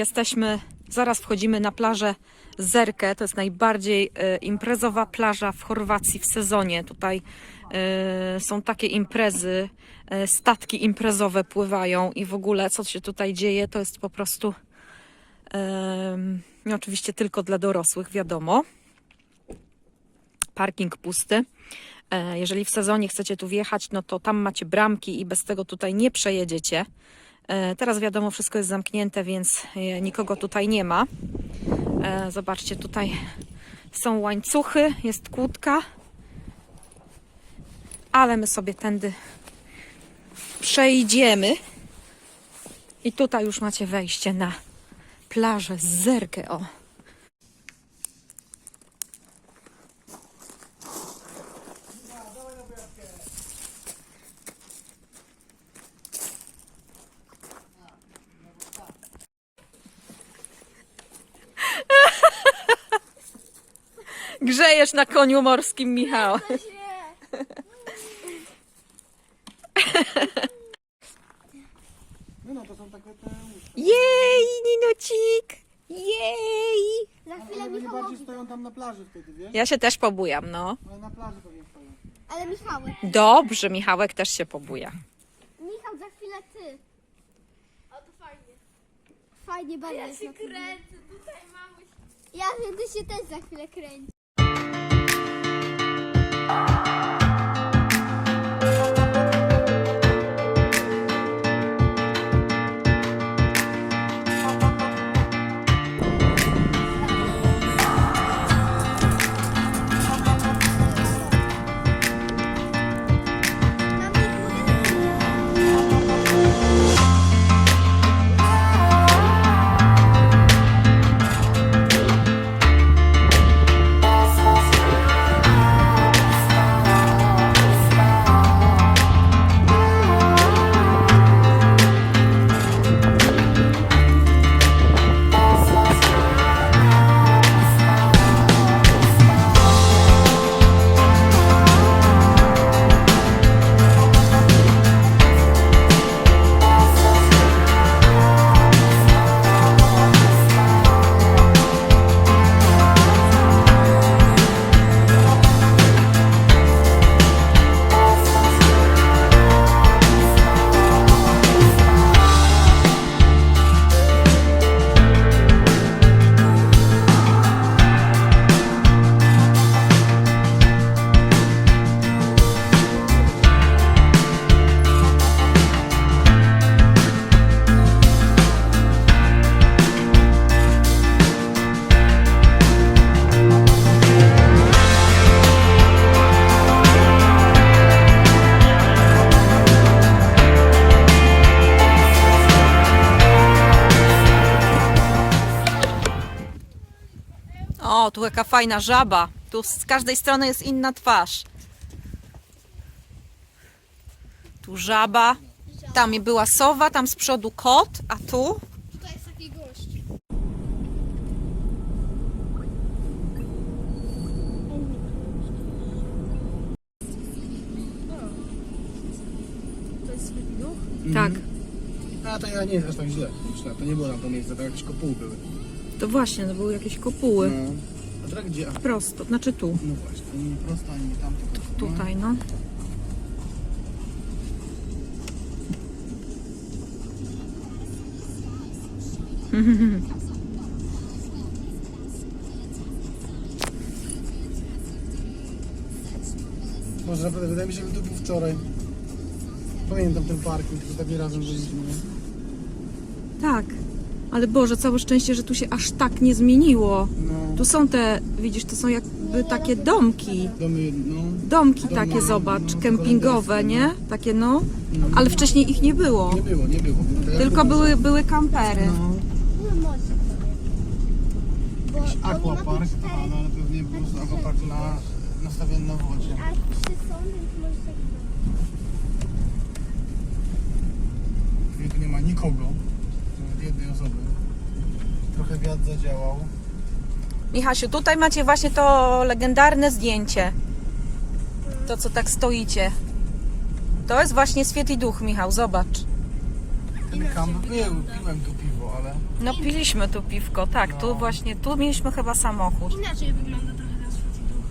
jesteśmy, zaraz wchodzimy na plażę Zerkę. To jest najbardziej e, imprezowa plaża w Chorwacji w sezonie. Tutaj e, są takie imprezy, e, statki imprezowe pływają i w ogóle co się tutaj dzieje, to jest po prostu no oczywiście tylko dla dorosłych, wiadomo. Parking pusty. Jeżeli w sezonie chcecie tu wjechać, no to tam macie bramki i bez tego tutaj nie przejedziecie. E, Teraz wiadomo, wszystko jest zamknięte, więc e, nikogo tutaj nie ma. E, Zobaczcie, tutaj są łańcuchy, jest kłódka, ale my sobie tędy przejdziemy. I tutaj już macie wejście na plażę Zerkę. O. Grzejesz na koniu morskim, Michał. No no, to są takie te łóżka. Jej, Ninocik! Jej! Za chwilę nie Michał. bardziej stoją tam na plaży wtedy, wiesz? Ja się też pobujam, no. Ale na plaży pewnie stoją. Ale Michałek. Dobrze, Michałek też się pobuja. Michał, za chwilę ty. O, to fajnie. Fajnie bardzo Ja jest się na tym. kręcę, tutaj mamuś. Ja ty się też za chwilę kręci. Música O, tu jaka fajna żaba. Tu z każdej strony jest inna twarz. Tu żaba. Tam była sowa, tam z przodu kot, a tu Tutaj jest taki gość. To jest swój duch? tak. A to ja nie jest aż tak źle. Myślę, to nie było tam to miejsce, to jakieś kopuły były. To właśnie, to były jakieś kopuły. No. A teraz gdzie? A, Prosto, znaczy tu. no właśnie, nie prosto, ani nie tam. tylko- Tutaj, no. Może naprawdę, wydaje mi się, że to był wczoraj. Pamiętam ten parking, to taki razem byliśmy. nie? Tak. Ale Boże, całe szczęście, że tu się aż tak nie zmieniło. No. Tu są te, widzisz, to są jakby takie domki. Domy, no. Domki Domy, takie, zobacz, no, kempingowe, nie? Takie no. Ale wcześniej ich nie było. Nie było, nie było. Tylko były, były kampery. No. No Jakiś aquapark, no, ale pewnie był aquapark na, nastawiony na wodzie. a trzy są, więc może tak nie ma nikogo, jednej osoby. Trochę wiatr zadziałał. Michasiu, tutaj macie właśnie to legendarne zdjęcie. To, co tak stoicie. To jest właśnie Świetli Duch, Michał, zobacz. Ten był, piłem tu piwo. ale... No piliśmy tu piwko, tak, tu No. właśnie, tu mieliśmy chyba samochód. Inaczej wygląda trochę na Szwecji duch.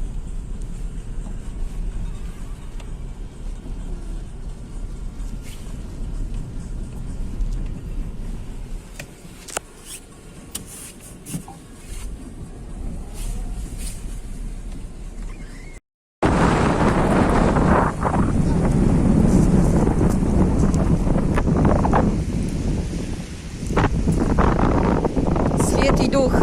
Swiet i duch.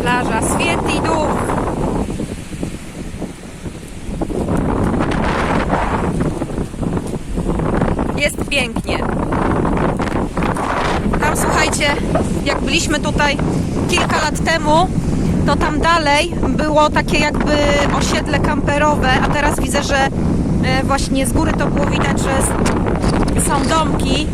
Plaża, swiet i duch. Jest pięknie. Tam słuchajcie, jak byliśmy tutaj kilka lat temu, to tam dalej było takie jakby osiedle kamperowe, a teraz widzę, że e, właśnie z góry to było widać, że są domki.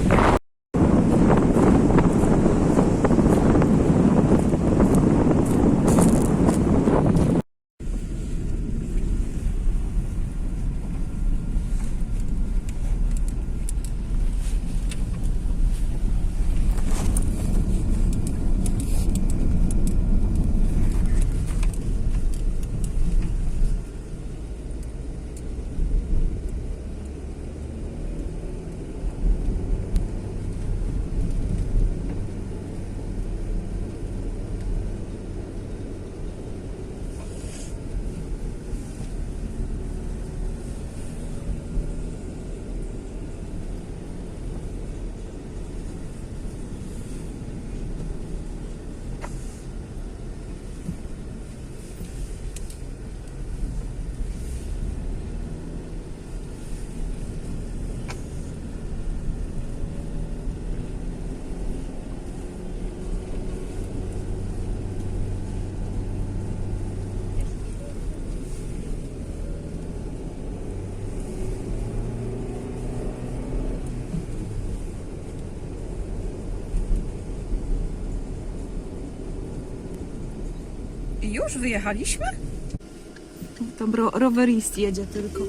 Już wyjechaliśmy? Tam ro rowerist jedzie tylko.